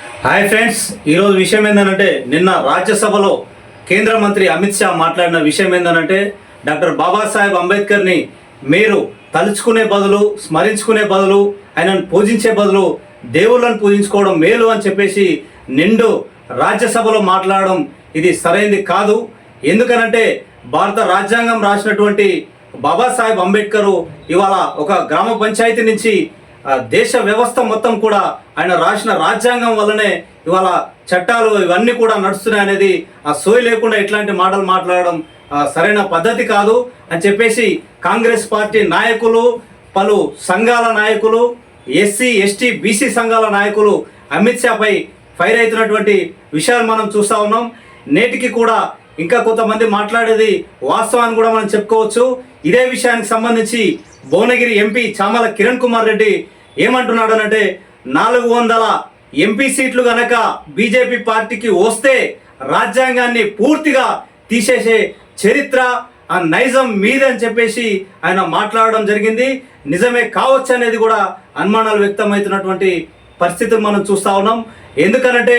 Hi friends ఈరోజు విషయం ఏంటంటే నిన్న రాజ్యసభలో కేంద్ర మంత్రి అమిత్ షా మాట్లాడిన విషయం ఏంటంటే డాక్టర్ బాబాసాహెబ్ అంబేద్కర్ని మీరు తలుచుకునే బదులు స్మరించుకునే బదులు ఆయనను పూజించే బదులు దేవుళ్ళను పూజించుకోవడం మేలు అని చెప్పేసి నిండు రాజ్యసభలో మాట్లాడడం ఇది సరైనది కాదు. ఎందుకనంటే భారత రాజ్యాంగం రాసినటువంటి బాబాసాహెబ్ అంబేద్కర్ ఇవాళ ఒక గ్రామ పంచాయతీ నుంచి దేశ వ్యవస్థ మొత్తం కూడా ఆయన రాసిన రాజ్యాంగం వల్లనే ఇవాళ చట్టాలు ఇవన్నీ కూడా నడుస్తున్నాయి అనేది ఆ సోయి లేకుండా ఇట్లాంటి మాటలు మాట్లాడడం సరైన పద్ధతి కాదు అని చెప్పేసి కాంగ్రెస్ పార్టీ నాయకులు పలు సంఘాల నాయకులు ఎస్సీ ఎస్టీ బీసీ సంఘాల నాయకులు అమిత్ షాపై ఫైర్ అవుతున్నటువంటి విషయాలు మనం చూస్తా ఉన్నాం. నేటికి కూడా ఇంకా కొంతమంది మాట్లాడేది వాస్తవాన్ని కూడా మనం చెప్పుకోవచ్చు. ఇదే విషయానికి సంబంధించి భువనగిరి ఎంపీ చామల కిరణ్ కుమార్ రెడ్డి ఏమంటున్నాడు అంటే నాలుగు వందల ఎంపీ సీట్లు గనక బీజేపీ పార్టీకి వస్తే రాజ్యాంగాన్ని పూర్తిగా తీసేసే చరిత్ర ఆ నైజం మీదని చెప్పేసి ఆయన మాట్లాడడం జరిగింది. నిజమే కావచ్చు అనేది కూడా అనుమానాలు వ్యక్తమవుతున్నటువంటి పరిస్థితులు మనం చూస్తా ఉన్నాం. ఎందుకనంటే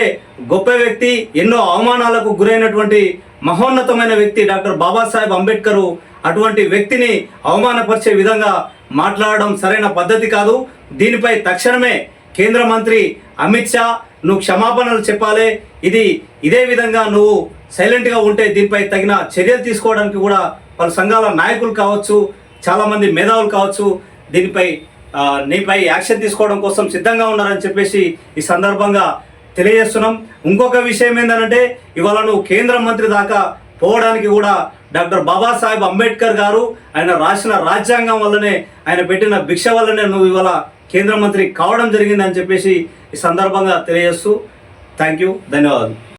గొప్ప వ్యక్తి ఎన్నో అవమానాలకు గురైనటువంటి మహోన్నతమైన వ్యక్తి డాక్టర్ బాబాసాహెబ్ అంబేద్కర్ అటువంటి వ్యక్తిని అవమానపరిచే విధంగా మాట్లాడడం సరైన పద్ధతి కాదు. దీనిపై తక్షణమే కేంద్ర మంత్రి అమిత్ షా నువ్వు క్షమాపణలు చెప్పాలి. ఇది ఇదే విధంగా నువ్వు సైలెంట్గా ఉంటే దీనిపై తగిన చర్యలు తీసుకోవడానికి కూడా పలు సంఘాల నాయకులు కావచ్చు చాలామంది మేధావులు కావచ్చు దీనిపై నీపై యాక్షన్ తీసుకోవడం కోసం సిద్ధంగా ఉన్నారని చెప్పేసి ఈ సందర్భంగా తెలియజేస్తున్నాం. ఇంకొక విషయం ఏంటంటే ఇవాళ నువ్వు కేంద్ర మంత్రి దాకా పోవడానికి కూడా డాక్టర్ బాబాసాహెబ్ అంబేద్కర్ గారు ఆయన రాసిన రాజ్యాంగం వల్లనే ఆయన పెట్టిన భిక్ష వల్లనే నువ్వు ఇవాళ కేంద్ర మంత్రి కావడం జరిగిందని చెప్పేసి ఈ సందర్భంగా తెలియజేస్తూ థ్యాంక్ యూ ధన్యవాదాలు.